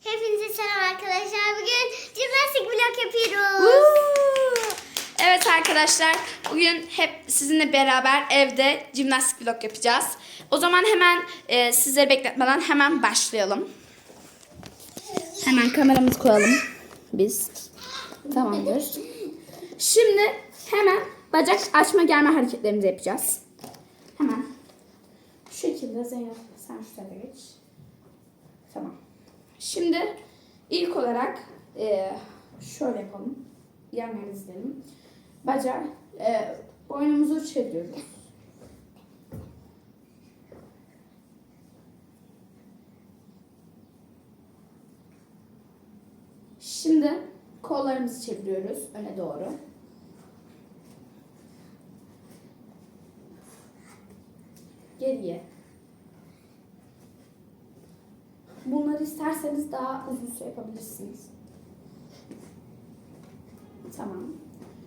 Hepinize selam arkadaşlar. Bugün jimnastik vlog yapıyoruz. Evet arkadaşlar bugün hep sizinle beraber evde jimnastik vlog yapacağız. O zaman hemen e, sizleri bekletmeden hemen başlayalım. Hemen kameramızı koyalım biz. Tamamdır. Şimdi hemen bacak açma gelme hareketlerimizi yapacağız. Hemen. Şu şekilde Zeynep sen şu tarafa geç. Tamam. Şimdi ilk olarak e, şöyle yapalım. Yan yana dizelim. Bacağı e, boynumuzu çeviriyoruz. Şimdi kollarımızı çeviriyoruz öne doğru. Geriye. Bunları isterseniz daha uzun süre yapabilirsiniz. Tamam.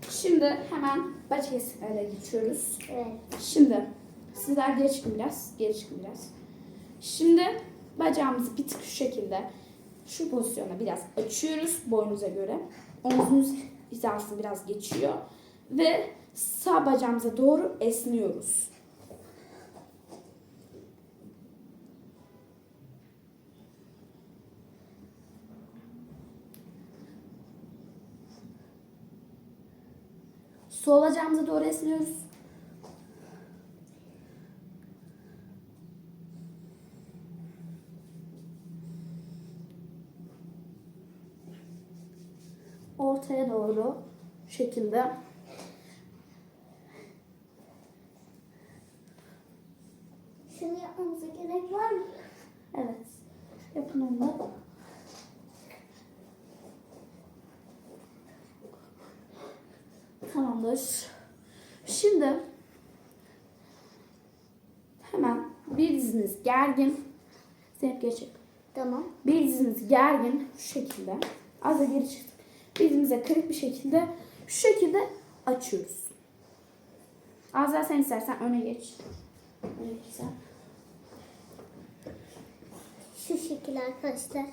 Şimdi hemen bacak esirlere geçiyoruz. Evet. Şimdi sizler geri çıkın biraz. Geri çıkın biraz. Şimdi bacağımızı bir tık şu şekilde şu pozisyona biraz açıyoruz boynunuza göre. Omzunuz hizası biraz geçiyor. Ve sağ bacağımıza doğru esniyoruz. Sol bacağımıza doğru esniyoruz. Ortaya doğru şekilde. Şunu yapmamıza gerek var mı? Evet. Yapın onu Tamamdır. Şimdi hemen bir diziniz gergin. Zeynep geçecek. Tamam. Bir dizimiz gergin şu şekilde. Az da geri çıktık. Bir dizimize kırık bir şekilde şu şekilde açıyoruz. Az daha sen istersen öne geç. Öne geç sen. Şu şekilde arkadaşlar.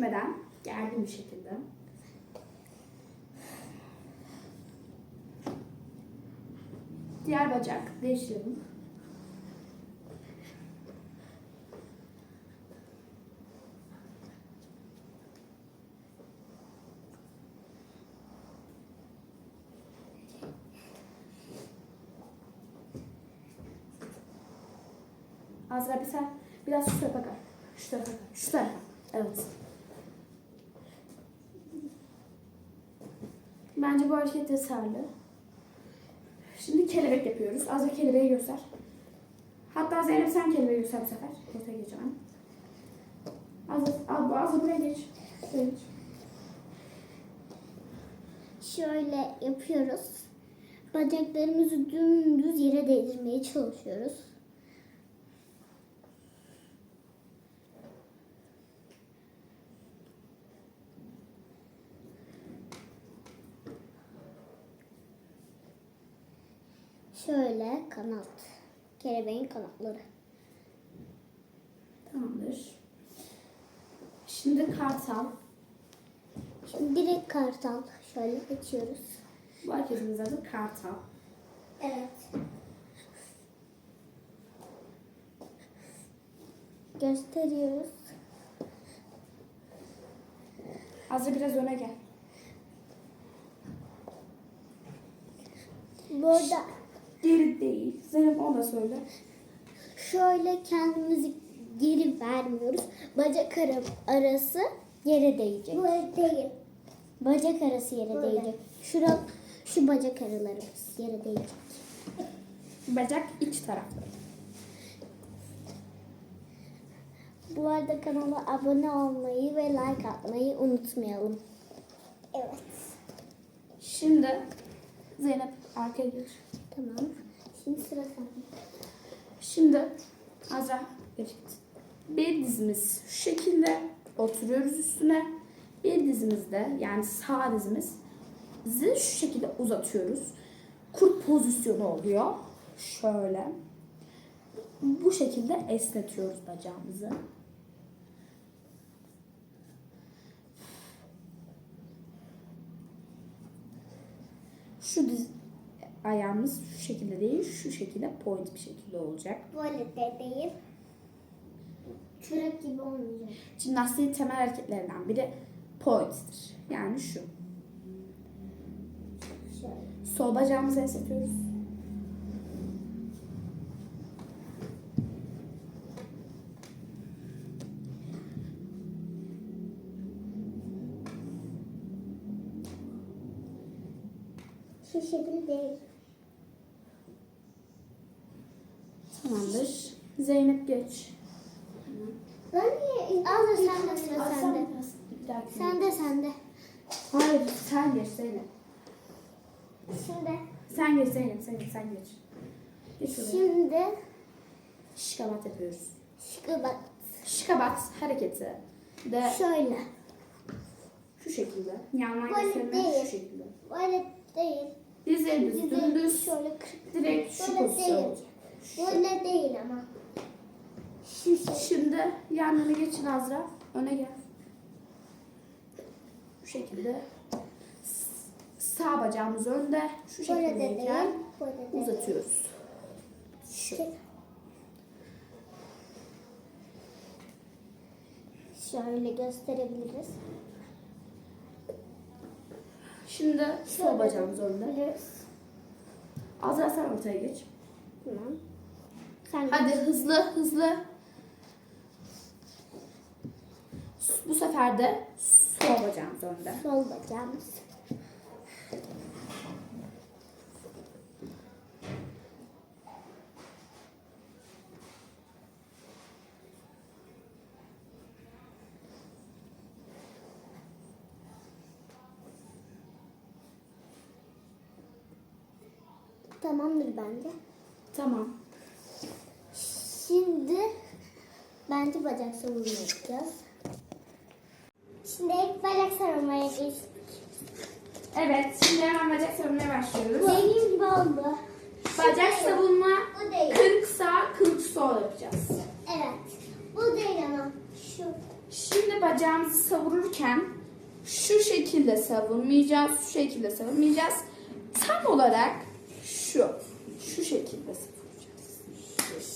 Bükmeden gergin bir şekilde. Diğer bacak değiştirelim. Azra bir sen biraz şu tarafa kay. Şu tarafa kay. Şu tarafa. Evet. Bence bu hareket yeterli. Şimdi kelebek yapıyoruz. Azra kelebeği göster. Hatta Zeynep sen kelebeği göster bu sefer. Ortaya geçeceğim. Azra, Azra, Azra buraya geç. Geç. Şöyle yapıyoruz. Bacaklarımızı dümdüz yere değdirmeye çalışıyoruz. Şöyle kanat. Kelebeğin kanatları. Tamamdır. Şimdi kartal. Şimdi direkt kartal. Şöyle açıyoruz. Bu hareketimizin adı kartal. Evet. Gösteriyoruz. Azra biraz öne gel. Burada Geri değil. Zeynep onu da söyle. şöyle kendimizi geri vermiyoruz. Bacak ara- arası yere değecek. Böyle değil. Bacak arası yere değecek. Şura, şu bacak aralarımız yere değecek. Bacak iç tarafta. Bu arada kanala abone olmayı ve like atmayı unutmayalım. Evet. Şimdi Zeynep arkaya geç. Tamam. Şimdi sıra sende. Şimdi Azra git. Bir dizimiz şu şekilde oturuyoruz üstüne. Bir dizimiz de yani sağ dizimizi şu şekilde uzatıyoruz. kurt pozisyonu oluyor. Şöyle. Bu şekilde esnetiyoruz bacağımızı. Şu diz ayağımız şu şekilde değil, şu şekilde point bir şekilde olacak. Böyle de değil. Çörek gibi olmayacak. Jimnastiğin temel hareketlerinden biri point'tir. Yani şu. Şöyle. Sol bacağımızı esnetiyoruz. Şu şekilde değil. Tamamdır. Zeynep geç. Ben niye? Al da sen de sıra sende. Sen de sen de. Hayır sen geç Zeynep. Şimdi. Sen geç Zeynep, sen geç. Geç şuraya. Şimdi. Şikabat yapıyoruz. Şıkıbat. Şikabat hareketi de Şöyle. şu şekilde. Yandan Böyle değil. şu şekilde. Böyle değil. Dizlerimiz dümdüz şöyle kırk. direkt şu Böyle pozisyon değil. olacak. Böyle değil ama. Şimdi yanlarına geçin Azra. Öne gel. Bu şekilde sağ bacağımız önde. Şu şekildeyken uzatıyoruz. Şu. Şöyle gösterebiliriz. Şimdi sol bacağımız önde. Azra sen ortaya geç. Tamam. Sen Hadi hızlı hızlı. Bu sefer de sol bacağımız önde. sol bacağımız. Tamamdır bence. Tamam. Şimdi bence bacak savunma yapacağız. Şimdi ilk bacak savunmaya geçtik. Evet, şimdi hemen bacak savunmaya başlıyoruz. Dediğim gibi oldu. Bacak savunma Bu değil. 40 sağ 40 sol yapacağız. Evet. Bu değil ama şu. Şimdi bacağımızı savururken şu şekilde savunmayacağız, şu şekilde savunmayacağız. Tam olarak şu, şu şekilde savunacağız.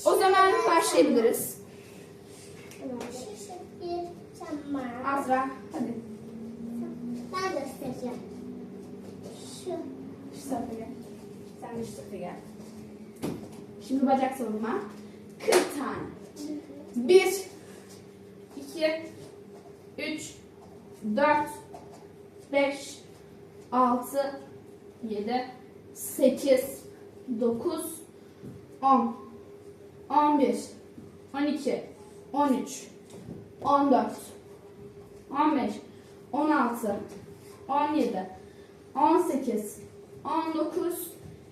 O zaman başlayabiliriz. Şu şekil. Tamam. Azra, hadi. Ben göstereceğim. Şu. Şu tarafa gel. Tarafa gel. Şimdi bacak savunma. 40 tane. 1 2 3 4 5 6 7 8 9 10 11 12 13 14 15 16 17 18 19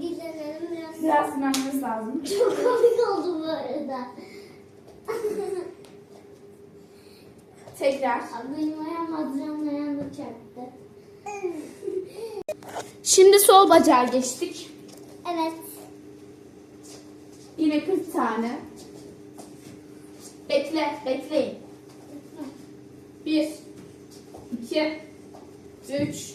Dizlerim biraz Biraz dinlenmeniz lazım. çok komik oldu bu arada. Tekrar. Benim ayağım Adrian'ın ayağına çarptı. Şimdi sol bacağa geçtik. Evet. Yine 40 tane. Bekle, bekleyin. 1 2 3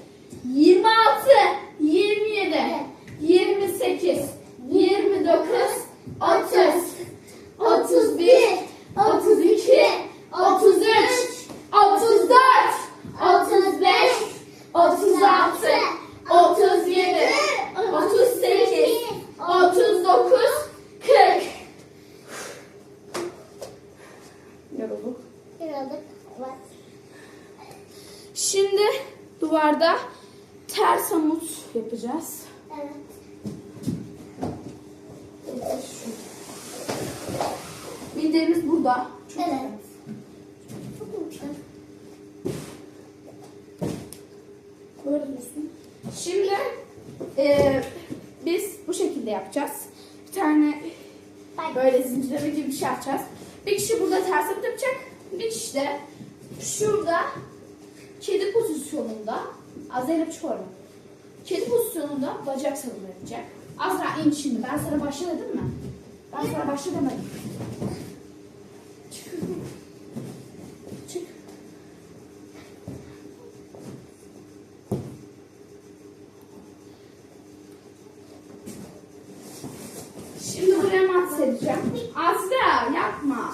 ters amut yapacağız. Evet. Minderimiz burada. Çok Evet. dursun. Şimdi e, biz bu şekilde yapacağız. Bir tane böyle zincirleme gibi bir şey yapacağız. Bir kişi burada ters yapacak. Bir kişi de şurada kedi pozisyonunda Az Zeynep çık oradan. Kedi pozisyonunda bacak savunma yapacak. Azra in şimdi. Ben sana başla dedim mi? Ben sana başla demedim. Şimdi buraya mat sereceğim. Azra yapma.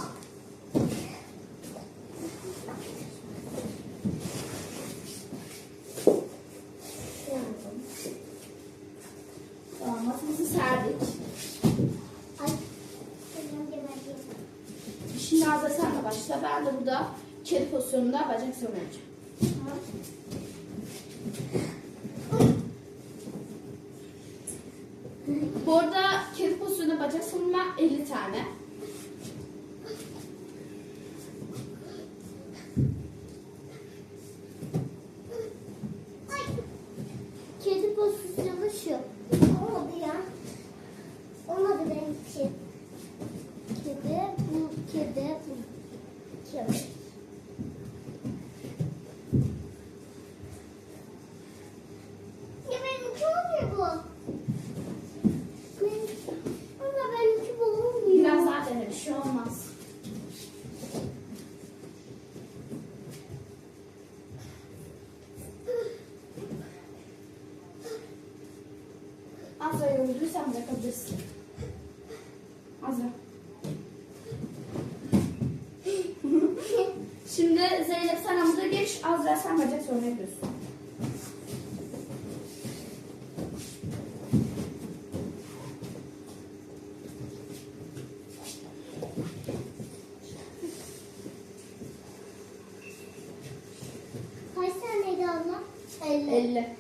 Tamam matımızı serdik. Ay. Tamam, geberdim. Şimdi Azra sen de başla. Ben de burada kedi pozisyonunda bacak savunma yapacağım. Tamam. Bu arada kedi pozisyonunda bacak savunma 50 tane. Ay. Kedi pozisyonu şu. Olmadı ya. Olmadı benimki. Kedi, bu kedi, bu kedi. Ya benimki olmuyor bu. Benim, ama benimki bu olmuyor. Biraz daha dene bir şey olmaz. Azra yorulduysan bırakabilirsin. Azra. Şimdi Zeynep sen amuda geç. Azra sen bacak sonra yapıyorsun. Kaç taneydi abla? 50.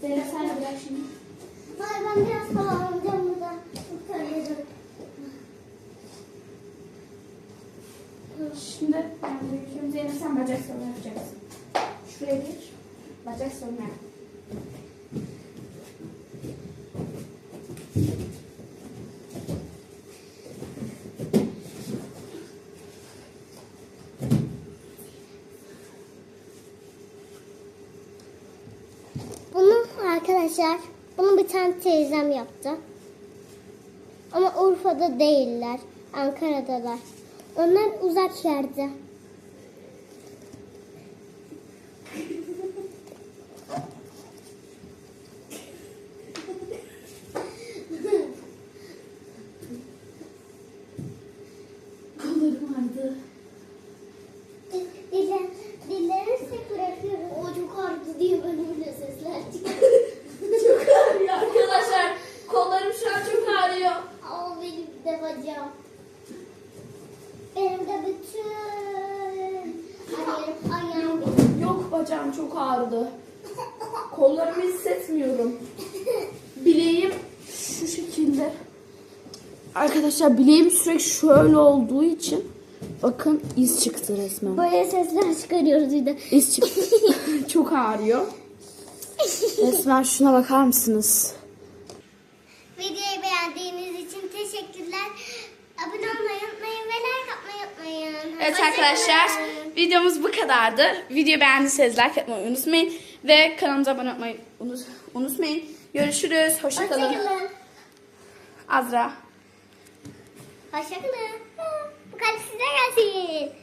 Zeynep sen de bırak şimdi. Ay ben biraz havalanacağım burada. Şimdi ben bırakıyorum. Zeynep sen bacak savunma yapacaksın. Şuraya geç. Bacak savunma yap. Bunu arkadaşlar, bunu bir tane teyzem yaptı. Ama Urfa'da değiller, Ankara'dalar. Onlar uzak yerde. Kollarım ağrıdı. Diller, dilleri sık bırakıyorum. O çok ağrıdı diye böyle sesler çıkıyor. çok ağrıyor arkadaşlar. Kollarım şu an çok ağrıyor. Ama benim de bacağım. Benim de bütün ayarım, ayağım benim. Yok bacağım çok ağrıdı. Kollarımı hissetmiyorum. Bileğim şu şekilde. Arkadaşlar bileğim sürekli şöyle olduğu için bakın iz çıktı resmen. Böyle sesler çıkarıyoruz bir de. İz çıktı. çok ağrıyor. Resmen şuna bakar mısınız? Videoyu beğendiğiniz için teşekkürler. Abone olmayı unutmayın ve like atmayı unutmayın. Evet Hoşça arkadaşlar videomuz bu kadardı. Video beğendiyseniz like atmayı unutmayın. Ve kanalımıza abone olmayı unut- unutmayın. Görüşürüz. Hoşçakalın. Hoşçakalın. Azra. Hoşçakalın. Bu kalp size gelsin.